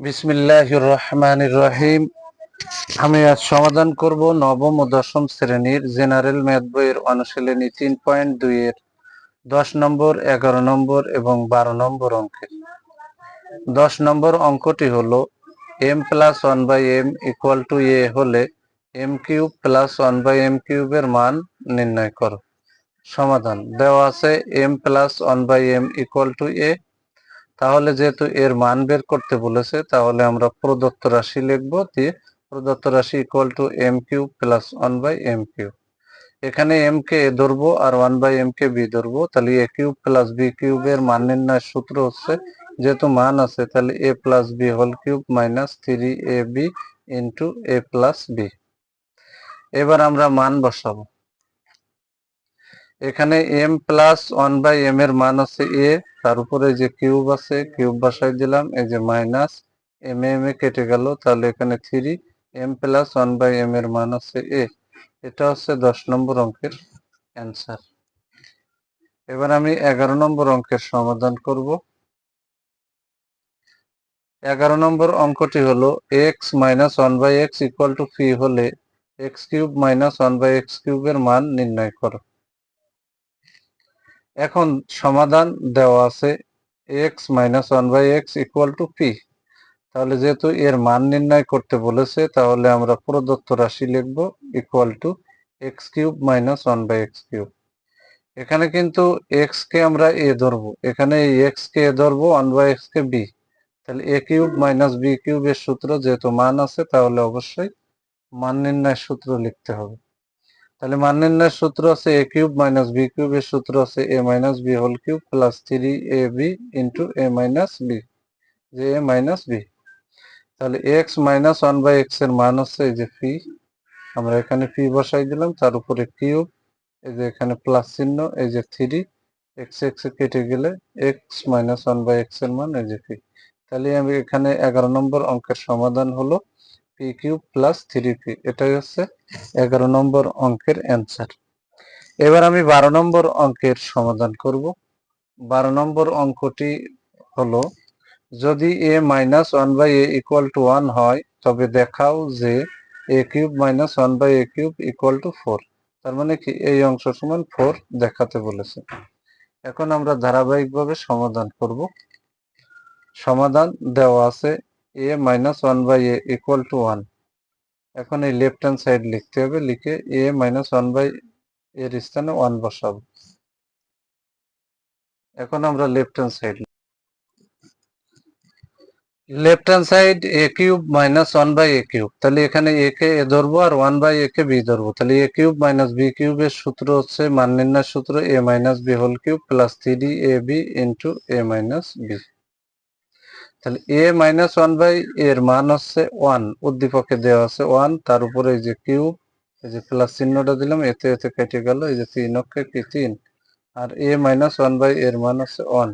বিসমিল্লাহির রহমানির রহিম আমি আজ সমাধান করব নবম ও দশম শ্রেণির জেনারেল ম্যাথ বইয়ের অনুশীলনী তিন পয়েন্ট দুই এর দশ নম্বর, এগারো নম্বর এবং বারো নম্বর অঙ্কের দশ নম্বর অঙ্কটি হলো M plus one by M equal to A হলে M cube plus one by M কিউবের মান নির্ণয় করো। সমাধান, দেওয়া আছে M plus one by M equal to A তাহলে যেহেতু এর মান বের করতে বলেছে, তাহলে আমরা প্রদত্ত রাশি লিখব দিয়ে প্রদত্ত রাশি equal to M cube plus one by M cube এখানে এম কে এ ধরবো আর ওয়ান বাই এম কে বি ধরবো, তাহলে এ কিউব প্লাস বি কিউবের মান নির্ণয়ের সূত্র হচ্ছে, যেহেতু মান আছে, তাহলে A plus B whole cube minus three A B into A plus B এবার আমরা মান বসাবো। এখানে M plus one by M এর মান আছে এ তার উপরে যে কিউব আছে কিউব বসাই দিলাম, এই যে মাইনাস এম এম এ কেটে গেল, তাহলে এখানে three M plus one by M এর মান আছে এ এটা হচ্ছে দশ নম্বর অঙ্কের অ্যান্সার এবার আমি এগারো নম্বর অঙ্কের সমাধান করব। এগারো নম্বর অঙ্কটি হলো X minus one by X equal to P হলে X cube minus one by X কিউবের মান নির্ণয় করো। এখন সমাধান দেওয়া আছে X minus one by X equal to P তাহলে যেহেতু এর মান নির্ণয় করতে বলেছে, তাহলে আমরা প্রদত্ত রাশি লিখব equal to X cube minus one by X cube এখানে কিন্তু এক্স কে আমরা এ ধরবো। এখানে এই এক্স কে এ ধরবো ওয়ান বাই এক্স কে বি তাহলে এ কিউব মাইনাস বি কিউবের সূত্র যেহেতু মান আছে, তাহলে অবশ্যই মান নির্ণয়ের সূত্র লিখতে হবে। তাহলে মান নির্ণয়ের সূত্র আছে এ কিউব মাইনাস বি কিউবের সূত্র আছে A minus B whole cube plus three A B into A minus B যে এ মাইনাস বি তাহলে এক্স মাইনাস ওয়ান বাই এক্সের মান হচ্ছে এই যে ফি আমরা এখানে ফি বসাই দিলাম, তার উপরে কিউব, এই যে এখানে প্লাস চিহ্ন, এই যে থ্রি এক্স এক্স কেটে গেলে এক্স মাইনাস ওয়ান বাই এক্সের মান, এই যে ফি তাহলে আমি এখানে এগারো নম্বর অঙ্কের সমাধান হলো পি প্লাস থ্রি পি এটাই হচ্ছে এগারো নম্বর অঙ্কের অ্যান্সার এবার আমি বারো নম্বর অঙ্কের সমাধান করব। বারো নম্বর অঙ্কটি হলো, যদি A minus one by A equal to one হয়, তবে দেখাও যে A cube minus one by A cube equal to four তার মানে কি? এই অংশ সমান ফোর দেখাতে বলেছে। এখন আমরা ধারাবাহিকভাবে সমাধান করব। সমাধান দেওয়া আছে A minus one by A equal to one এখন এই লেফট হ্যান্ড সাইড লিখতে হবে, লিখে এ মাইনাস ওয়ান বাই এর স্থানে ওয়ান বসাবো। এখন আমরা left hand side left hand side A cube minus one by A cube তাহলে এখানে এ কে এ ধরবো আর ওয়ান বাই এ কে বি ধরবো। তাহলে এ কিউব মাইনাস বি কিউবের সূত্র হচ্ছে মান নির্ণয় সূত্র A minus B whole cube plus three A B into A minus B তাহলে এ মাইনাস ওয়ান বাই এর মান হচ্ছে ওয়ান উদ্দীপকে দেওয়া আছে ওয়ান তার উপরে এই যে কিউব এই যে প্লাস চিহ্নটা দিলাম, এতে এতে কেটে গেল, এই যে তিন অক্ষে কি তিন? আর এ মাইনাস ওয়ান বাই এর মান হচ্ছে ওয়ান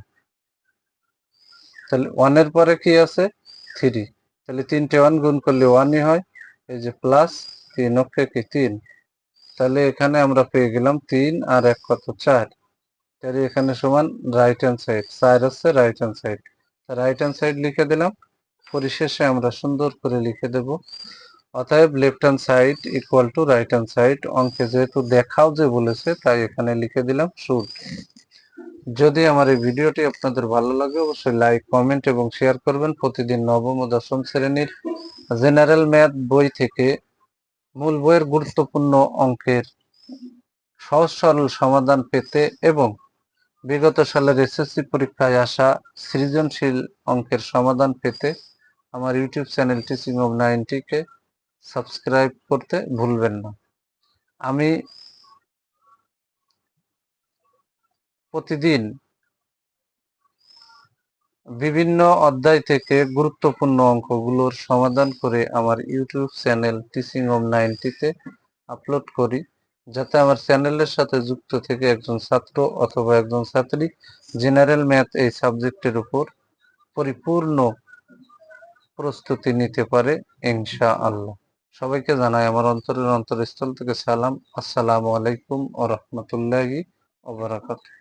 তাহলে ওয়ানের পরে কি আছে? থ্রি তাহলে তিনটে ওয়ান গুণ করলে ওয়ানই হয়, এই যে প্লাস তিন অক্ষে কি তিন? তাহলে এখানে আমরা পেয়ে গেলাম তিন আর এক কত চার। তাহলে এখানে সমান রাইট হ্যান্ড সাইড চার হচ্ছে right hand side right hand side লিখে দিলাম। পরিশেষে আমরা সুন্দর করে লিখে দেব। অতএব left hand side equal to right hand side অঙ্কে যেহেতু দেখাও যে বলেছে, তাই এখানে লিখে দিলাম শুড যদি আমার এই ভিডিওটি আপনাদের ভালো লাগে, অবশ্যই লাইক কমেন্ট এবং শেয়ার করবেন। প্রতিদিন নবম ও দশম শ্রেণির জেনারেল ম্যাথ বই থেকে মূল বইয়ের গুরুত্বপূর্ণ অঙ্কের সহজ সরল সমাধান পেতে এবং বিগত সালের এসএসসি পরীক্ষায় আসা সৃজনশীল অঙ্কের সমাধান পেতে আমার ইউটিউব চ্যানেল টিচিং অব নাইনটিকে সাবস্ক্রাইব করতে ভুলবেন না। আমি প্রতিদিন বিভিন্ন অধ্যায় থেকে গুরুত্বপূর্ণ অঙ্কগুলোর সমাধান করে আমার ইউটিউব চ্যানেল টিচিং অব নাইনটিতে আপলোড করি। যাতে আমার চ্যানেলের সাথে যুক্ত থেকে একজন ছাত্র অথবা একজন ছাত্রী জেনারেল ম্যাথ এই সাবজেক্টের উপর পরিপূর্ণ প্রস্তুতি নিতে পারে ইনশা আল্লাহ সবাইকে জানাই আমার অন্তরের অন্তরস্থল থেকে সালাম। আসসালামু আলাইকুম ও রহমতুল্লাহি ওবরাকাতুহ।